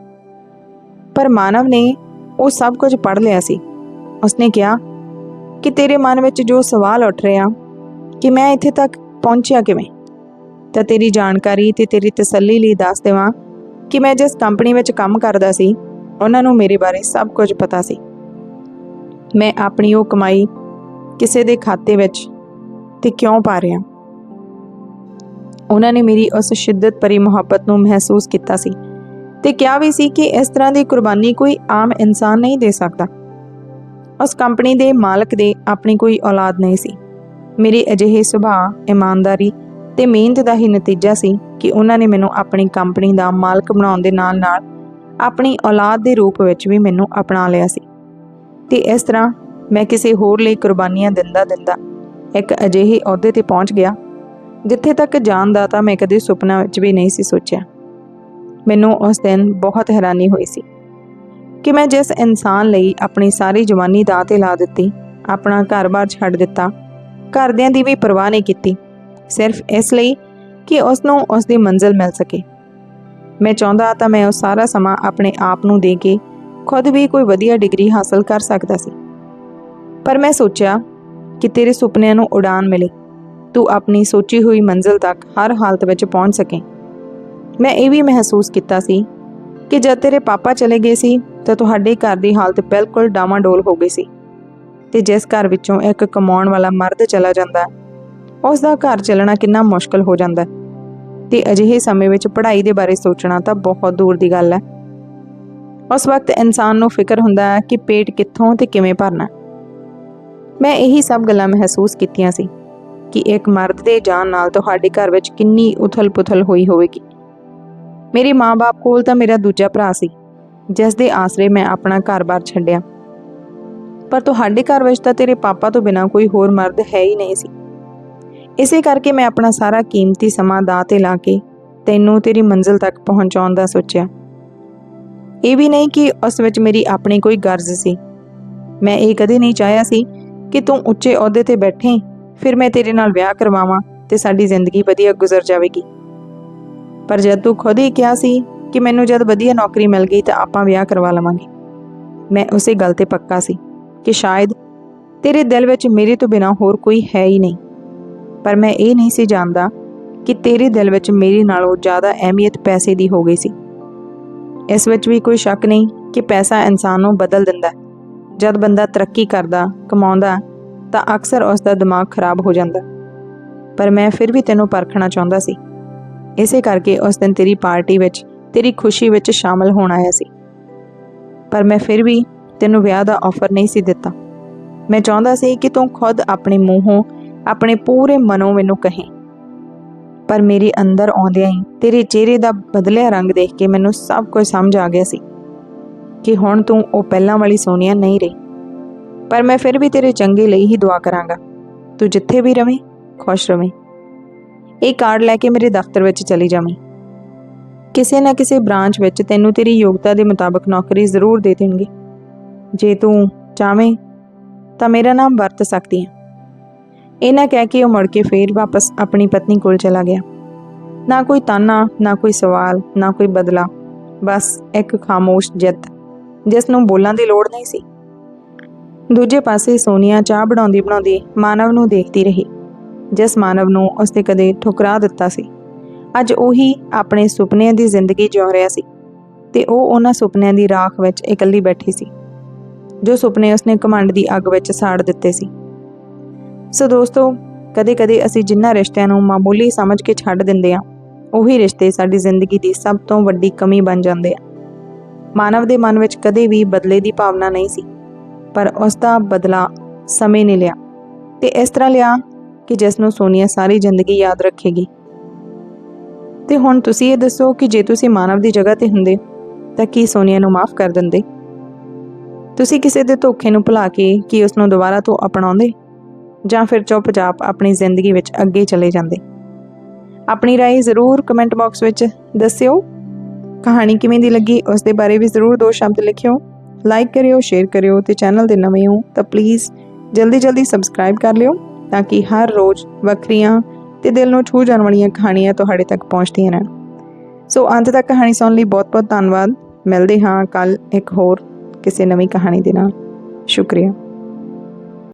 ਪਰ ਮਾਨਵ ਨੇ ਉਹ ਸਭ ਕੁਝ ਪੜ੍ਹ ਲਿਆ ਸੀ। ਉਸਨੇ ਕਿਹਾ ਕਿ ਤੇਰੇ ਮਨ ਵਿੱਚ ਜੋ ਸਵਾਲ ਉੱਠ ਰਿਹਾ ਕਿ ਮੈਂ ਇੱਥੇ ਤੱਕ ਪਹੁੰਚਿਆ ਕਿਵੇਂ? ਤਾਂ ਤੇਰੀ ਜਾਣਕਾਰੀ ਤੇ ਤੇਰੀ ਤਸੱਲੀ ਲਈ ਦੱਸ ਦੇਵਾਂ ਕਿ ਮੈਂ ਜਿਸ ਕੰਪਨੀ ਵਿੱਚ ਕੰਮ ਕਰਦਾ ਸੀ, ਉਹਨਾਂ ਨੂੰ ਮੇਰੇ ਬਾਰੇ ਸਭ ਕੁਝ ਪਤਾ ਸੀ। ਮੈਂ ਆਪਣੀ ਉਹ ਕਮਾਈ ਕਿਸੇ ਦੇ ਖਾਤੇ ਵਿੱਚ ਤੇ ਕਿਉਂ ਪਾ ਰਿਹਾ? ਉਹਨਾਂ ਨੇ ਮੇਰੀ ਉਸ ਸ਼ਿੱਦਤ ਭਰੀ ਮੁਹੱਬਤ ਨੂੰ ਮਹਿਸੂਸ ਕੀਤਾ ਸੀ ਤੇ ਕਿਹਾ ਵੀ ਸੀ ਕਿ ਇਸ ਤਰ੍ਹਾਂ ਦੀ ਕੁਰਬਾਨੀ ਕੋਈ ਆਮ ਇਨਸਾਨ ਨਹੀਂ ਦੇ ਸਕਦਾ। ਉਸ ਕੰਪਨੀ ਦੇ ਮਾਲਕ ਦੇ ਆਪਣੀ ਕੋਈ ਔਲਾਦ ਨਹੀਂ ਸੀ। ਮੇਰੇ ਅਜਿਹੇ ਸੁਭਾਅ, ਇਮਾਨਦਾਰੀ ਤੇ ਮਿਹਨਤ ਦਾ ਹੀ ਨਤੀਜਾ ਸੀ ਕਿ ਉਹਨਾਂ ਨੇ ਮੈਨੂੰ ਆਪਣੀ ਕੰਪਨੀ ਦਾ ਮਾਲਕ ਬਣਾਉਣ ਦੇ ਨਾਲ-ਨਾਲ ਆਪਣੀ ਔਲਾਦ ਦੇ ਰੂਪ ਵਿੱਚ ਵੀ ਮੈਨੂੰ ਅਪਣਾ ਲਿਆ ਸੀ। ਤੇ ਇਸ ਤਰ੍ਹਾਂ ਮੈਂ ਕਿਸੇ ਹੋਰ ਲਈ ਕੁਰਬਾਨੀਆਂ ਦਿੰਦਾ ਦਿੰਦਾ ਇੱਕ ਅਜਿਹੇ ਅਹੁਦੇ ਤੇ ਪਹੁੰਚ ਗਿਆ, ਜਿੱਥੇ ਤੱਕ ਜਾਣ ਦਾ ਤਾਂ ਮੈਂ ਕਦੇ ਸੁਪਨਾ ਵਿੱਚ ਵੀ ਨਹੀਂ ਸੀ ਸੋਚਿਆ। ਮੈਨੂੰ ਉਸ ਦਿਨ ਬਹੁਤ ਹੈਰਾਨੀ ਹੋਈ ਸੀ ਕਿ ਮੈਂ ਜਿਸ ਇਨਸਾਨ ਲਈ ਆਪਣੀ ਸਾਰੀ ਜਵਾਨੀ ਦਾਅ ਤੇ ਲਾ ਦਿੱਤੀ, ਆਪਣਾ ਘਰ-ਬਾਰ ਛੱਡ ਦਿੱਤਾ, ਘਰਦਿਆਂ ਦੀ ਵੀ ਪਰਵਾਹ ਨਹੀਂ ਕੀਤੀ, ਸਿਰਫ ਇਸ ਲਈ ਕਿ ਉਸ ਨੂੰ ਉਸ ਦੀ ਮੰਜ਼ਿਲ ਮਿਲ ਸਕੇ। ਮੈਂ ਚਾਹੁੰਦਾ ਤਾਂ ਮੈਂ ਉਹ ਸਾਰਾ ਸਮਾਂ ਆਪਣੇ ਆਪ ਨੂੰ ਦੇ ਕੇ ਖੁਦ ਵੀ ਕੋਈ ਵਧੀਆ ਡਿਗਰੀ ਹਾਸਲ ਕਰ ਸਕਦਾ ਸੀ। ਪਰ ਮੈਂ ਸੋਚਿਆ ਕਿ ਤੇਰੇ ਸੁਪਨਿਆਂ ਨੂੰ ਉਡਾਨ ਮਿਲੇ। ਤੂੰ ਆਪਣੀ ਸੋਚੀ ਹੋਈ ਮੰਜ਼ਿਲ ਤੱਕ ਹਰ ਹਾਲਤ ਵਿੱਚ ਪਹੁੰਚ ਸਕੇ। ਮੈਂ ਇਹ ਵੀ ਮਹਿਸੂਸ ਕੀਤਾ ਸੀ ਕਿ ਜਦ ਤੇਰੇ ਪਾਪਾ ਚਲੇ ਗਏ ਸੀ ਤਾਂ ਤੁਹਾਡੇ ਘਰ ਦੀ ਹਾਲਤ ਬਿਲਕੁਲ ਡਾਵਾਂਡੋਲ ਹੋ ਗਈ ਸੀ। ਤੇ ਜਿਸ ਘਰ ਵਿੱਚੋਂ ਇੱਕ ਕਮਾਉਣ ਵਾਲਾ ਮਰਦ ਚਲਾ ਜਾਂਦਾ ਹੈ, ਉਸ ਦਾ ਘਰ ਚੱਲਣਾ ਕਿੰਨਾ ਮੁਸ਼ਕਲ ਹੋ ਜਾਂਦਾ। ਹੈ ਤੇ ਅਜਿਹੇ ਸਮੇਂ ਵਿੱਚ ਪੜ੍ਹਾਈ ਦੇ ਬਾਰੇ ਸੋਚਣਾ ਤਾਂ ਬਹੁਤ ਦੂਰ ਦੀ ਗੱਲ ਹੈ। ਉਸ ਵਕਤ ਇਨਸਾਨ ਨੂੰ ਫਿਕਰ ਹੁੰਦਾ ਹੈ ਕਿ ਪੇਟ ਕਿੱਥੋਂ ਤੇ ਕਿਵੇਂ ਭਰਨਾ ਮੈਂ ਇਹੀ ਸਭ ਗੱਲਾਂ ਮਹਿਸੂਸ ਕੀਤੀਆਂ ਸੀ ਕਿ ਇੱਕ ਮਰਦ ਦੇ ਜਾਣ ਨਾਲ ਤੁਹਾਡੇ ਘਰ ਵਿੱਚ ਕਿੰਨੀ ਉਥਲ-ਪੁਥਲ ਹੋਈ ਹੋਵੇਗੀ। ਮੇਰੇ ਮਾਪੇ ਕੋਲ ਤਾਂ ਮੇਰਾ ਦੂਜਾ ਭਰਾ ਸੀ, ਜਿਸ ਦੇ ਆਸਰੇ ਮੈਂ ਆਪਣਾ ਘਰ-ਬਾਰ ਛੱਡਿਆ। ਪਰ ਤੁਹਾਡੇ ਘਰ ਵਿੱਚ ਤਾਂ ਤੇਰੇ ਪਾਪਾ ਤੋਂ ਬਿਨਾ ਕੋਈ ਹੋਰ ਮਰਦ ਹੈ ਹੀ ਨਹੀਂ ਸੀ। ਇਸੇ ਕਰਕੇ ਮੈਂ ਆਪਣਾ ਸਾਰਾ ਕੀਮਤੀ ਸਮਾਂ ਦਾਅ ਤੇ ਲਾ ਕੇ ਤੈਨੂੰ ਤੇਰੀ ਮੰਜ਼ਿਲ ਤੱਕ ਪਹੁੰਚਾਉਣ ਦਾ ਸੋਚਿਆ। ਇਹ ਵੀ ਨਹੀਂ ਕਿ ਉਸ ਵਿੱਚ ਮੇਰੀ ਆਪਣੀ ਕੋਈ ਗਰਜ਼ ਸੀ। ਮੈਂ ਇਹ ਕਦੇ ਨਹੀਂ ਚਾਹਿਆ ਸੀ ਕਿ ਤੂੰ ਉੱਚੇ ਅਹੁਦੇ ਤੇ ਬੈਠੇ, ਫਿਰ ਮੈਂ ਤੇਰੇ ਨਾਲ ਵਿਆਹ ਕਰਵਾਵਾਂ ਤੇ ਸਾਡੀ ਜ਼ਿੰਦਗੀ ਵਧੀਆ ਗੁਜ਼ਰ ਜਾਵੇਗੀ। ਪਰ ਜਦ ਤੂੰ ਖੁਦ ਹੀ ਕਿਹਾ ਸੀ ਕਿ ਮੈਨੂੰ ਜਦ ਵਧੀਆ ਨੌਕਰੀ ਮਿਲ ਗਈ ਤਾਂ ਆਪਾਂ ਵਿਆਹ ਕਰਵਾ ਲਵਾਂਗੇ, ਮੈਂ ਉਸੇ ਗੱਲ ਤੇ ਪੱਕਾ ਸੀ ਕਿ ਸ਼ਾਇਦ ਤੇਰੇ ਦਿਲ ਵਿੱਚ ਮੇਰੇ ਤੋਂ ਬਿਨਾ ਹੋਰ ਕੋਈ ਹੈ ਹੀ ਨਹੀਂ। ਪਰ ਮੈਂ ਇਹ ਨਹੀਂ ਸੀ ਜਾਣਦਾ ਕਿ ਤੇਰੇ ਦਿਲ ਵਿੱਚ ਮੇਰੇ ਨਾਲੋਂ ਜ਼ਿਆਦਾ ਅਹਿਮੀਅਤ ਪੈਸੇ ਦੀ ਹੋ ਗਈ ਸੀ। ਇਸ ਵਿੱਚ ਵੀ ਕੋਈ ਸ਼ੱਕ ਨਹੀਂ ਕਿ ਪੈਸਾ ਇਨਸਾਨ ਨੂੰ ਬਦਲ ਦਿੰਦਾ ਹੈ। ਜਦ ਬੰਦਾ ਤਰੱਕੀ ਕਰਦਾ, ਕਮਾਉਂਦਾ, ਤਾਂ ਅਕਸਰ ਉਸ ਦਾ ਦਿਮਾਗ ਖਰਾਬ ਹੋ ਜਾਂਦਾ। ਪਰ ਮੈਂ ਫਿਰ ਵੀ ਤੈਨੂੰ ਪਰਖਣਾ ਚਾਹੁੰਦਾ ਸੀ। ਇਸੇ ਕਰਕੇ ਉਸ ਦਿਨ ਤੇਰੀ ਪਾਰਟੀ ਵਿੱਚ, ਤੇਰੀ ਖੁਸ਼ੀ ਵਿੱਚ ਸ਼ਾਮਲ ਹੋਣ ਆਇਆ ਸੀ। ਪਰ ਮੈਂ ਫਿਰ ਵੀ ਤੈਨੂੰ ਵਿਆਹ ਦਾ ਆਫਰ ਨਹੀਂ ਸੀ ਦਿੱਤਾ। ਮੈਂ ਚਾਹੁੰਦਾ ਸੀ ਕਿ ਤੂੰ ਖੁਦ ਆਪਣੇ ਮੂੰਹੋਂ, ਆਪਣੇ ਪੂਰੇ ਮਨੋਂ ਮੈਨੂੰ ਕਹੇ। ਪਰ ਮੇਰੇ ਅੰਦਰ ਆਉਂਦਿਆਂ ਹੀ ਤੇਰੇ ਚਿਹਰੇ ਦਾ ਬਦਲਿਆ ਰੰਗ ਦੇਖ ਕੇ ਮੈਨੂੰ ਸਭ ਕੁਝ ਸਮਝ ਆ ਗਿਆ ਸੀ ਕਿ ਹੁਣ ਤੂੰ ਉਹ ਪਹਿਲਾਂ ਵਾਲੀ ਸੋਨੀਆ ਨਹੀਂ ਰਹੀ। ਪਰ ਮੈਂ ਫਿਰ ਵੀ ਤੇਰੇ ਚੰਗੇ ਲਈ ਹੀ ਦੁਆ ਕਰਾਂਗਾ। ਤੂੰ ਜਿੱਥੇ ਵੀ ਰਵੇਂ, ਖੁਸ਼ ਰਵੇਂ। ਇਹ ਕਾਰਡ ਲੈ ਕੇ ਮੇਰੇ ਦਫ਼ਤਰ ਵਿੱਚ ਚਲੀ ਜਾਵੀਂ। ਕਿਸੇ ਨਾ ਕਿਸੇ ਬ੍ਰਾਂਚ ਵਿੱਚ ਤੈਨੂੰ ਤੇਰੀ ਯੋਗਤਾ ਦੇ ਮੁਤਾਬਕ ਨੌਕਰੀ ਜ਼ਰੂਰ ਦੇ ਦੇਣਗੇ। ਜੇ ਤੂੰ ਚਾਵੇਂ ਤਾਂ ਮੇਰਾ ਨਾਮ ਵਰਤ ਸਕਦੀ ਹੈ ਇਹਨਾਂ ਕਹਿ ਕੇ ਉਹ ਮੁੜ ਕੇ ਫੇਰ ਵਾਪਸ ਆਪਣੀ ਪਤਨੀ ਕੋਲ ਚਲਾ ਗਿਆ। ਨਾ ਕੋਈ ਤਾਨਾ, ਨਾ ਕੋਈ ਸਵਾਲ, ਨਾ ਕੋਈ ਬਦਲਾ, ਬਸ ਇੱਕ ਖਾਮੋਸ਼ ਜਿੱਤ, ਜਿਸ ਨੂੰ ਬੋਲਣ ਦੀ ਲੋੜ ਨਹੀਂ ਸੀ। ਦੂਜੇ ਪਾਸੇ ਸੋਨੀਆ ਚਾਹ ਬਣਾਉਂਦੀ ਬਣਾਉਂਦੀ ਮਾਨਵ ਨੂੰ ਦੇਖਦੀ ਰਹੀ, ਜਿਸ ਮਾਨਵ ਨੂੰ ਉਸਨੇ ਕਦੇ ਠੁਕਰਾ ਦਿੱਤਾ ਸੀ। ਅੱਜ ਉਹੀ ਆਪਣੇ ਸੁਪਨਿਆਂ ਦੀ ਜ਼ਿੰਦਗੀ ਜਿਉ ਰਿਹਾ ਸੀ ਤੇ ਉਹ ਉਹਨਾਂ ਸੁਪਨਿਆਂ ਦੀ ਰਾਖ ਵਿੱਚ ਇਕੱਲੀ ਬੈਠੀ ਸੀ, ਜੋ ਸੁਪਨੇ ਉਸਨੇ ਘਮੰਡ ਦੀ ਅੱਗ ਵਿੱਚ ਸਾੜ ਦਿੱਤੇ ਸੀ। ਸੋ ਦੋਸਤੋ, ਕਦੇ-ਕਦੇ ਅਸੀਂ ਜਿਨ੍ਹਾਂ ਰਿਸ਼ਤਿਆਂ ਨੂੰ ਮਾਮੂਲੀ ਸਮਝ ਕੇ ਛੱਡ ਦਿੰਦੇ ਆ ਉਹੀ ਰਿਸ਼ਤੇ ਸਾਡੀ ਜ਼ਿੰਦਗੀ ਦੀ ਸਭ ਤੋਂ ਵੱਡੀ ਕਮੀ ਬਣ ਜਾਂਦੇ ਆ। ਮਾਨਵ ਦੇ ਮਨ ਵਿੱਚ ਕਦੇ ਵੀ ਬਦਲੇ ਦੀ ਭਾਵਨਾ ਨਹੀਂ ਸੀ, ਪਰ ਉਸ ਦਾ ਬਦਲਾ ਸਮੇਂ ਨੇ ਲਿਆ। ਤੇ ਇਸ ਤਰ੍ਹਾਂ ਲਿਆ ਕਿ ਜਿਸ ਨੂੰ ਸੋਨੀਆ ਸਾਰੀ ਜ਼ਿੰਦਗੀ ਯਾਦ ਰੱਖੇਗੀ। ਤੇ ਹੁਣ ਤੁਸੀਂ ਇਹ ਦੱਸੋ ਕਿ ਜੇ ਤੁਸੀਂ ਮਾਨਵ ਦੀ ਜਗ੍ਹਾ ਤੇ ਹੁੰਦੇ, ਤਾਂ ਕੀ ਸੋਨੀਆ ਨੂੰ ਮਾਫ ਕਰ ਦਿੰਦੇ? ਤੁਸੀਂ ਕਿਸੇ ਦੇ ਧੋਖੇ ਨੂੰ ਭੁਲਾ ਕੇ ਕੀ ਉਸ ਨੂੰ ਦੁਬਾਰਾ ਤੋਂ ਅਪਣਾਉਂਦੇ? ਜਾਂ ਫਿਰ ਚੁੱਪਚਾਪ ਆਪਣੀ ਜ਼ਿੰਦਗੀ ਵਿੱਚ ਅੱਗੇ ਚਲੇ ਜਾਂਦੇ ਆਪਣੀ رائے ਜ਼ਰੂਰ ਕਮੈਂਟ ਬਾਕਸ ਵਿੱਚ ਦੱਸਿਓ ਕਹਾਣੀ ਕਿਵੇਂ ਦੀ ਲੱਗੀ ਉਸ ਦੇ ਬਾਰੇ ਵੀ ਜ਼ਰੂਰ ਦੋ ਸ਼ਬਦ ਲਿਖਿਓ ਲਾਈਕ ਕਰਿਓ ਸ਼ੇਅਰ ਕਰਿਓ ਤੇ ਚੈਨਲ ਦੇ ਨਵੇਂ ਹੋ ਤਾਂ ਪਲੀਜ਼ ਜਲਦੀ ਜਲਦੀ ਸਬਸਕ੍ਰਾਈਬ ਕਰ ਲਿਓ ਤਾਂ ਕਿ ਹਰ ਰੋਜ਼ ਵੱਖਰੀਆਂ ਤੇ ਦਿਲ ਨੂੰ ਛੂ ਜਾਣ ਵਾਲੀਆਂ ਕਹਾਣੀਆਂ ਤੁਹਾਡੇ ਤੱਕ ਪਹੁੰਚਦੀਆਂ ਰਹਿਣ ਸੋ ਅੰਤ ਤੱਕ ਕਹਾਣੀ ਸੁਣਨ ਲਈ ਬਹੁਤ-ਬਹੁਤ ਧੰਨਵਾਦ ਮਿਲਦੇ ਹਾਂ ਕੱਲ ਇੱਕ ਹੋਰ ਕਿਸੇ ਨਵੀਂ ਕਹਾਣੀ ਦੇ ਨਾਲ ਸ਼ੁਕਰੀਆ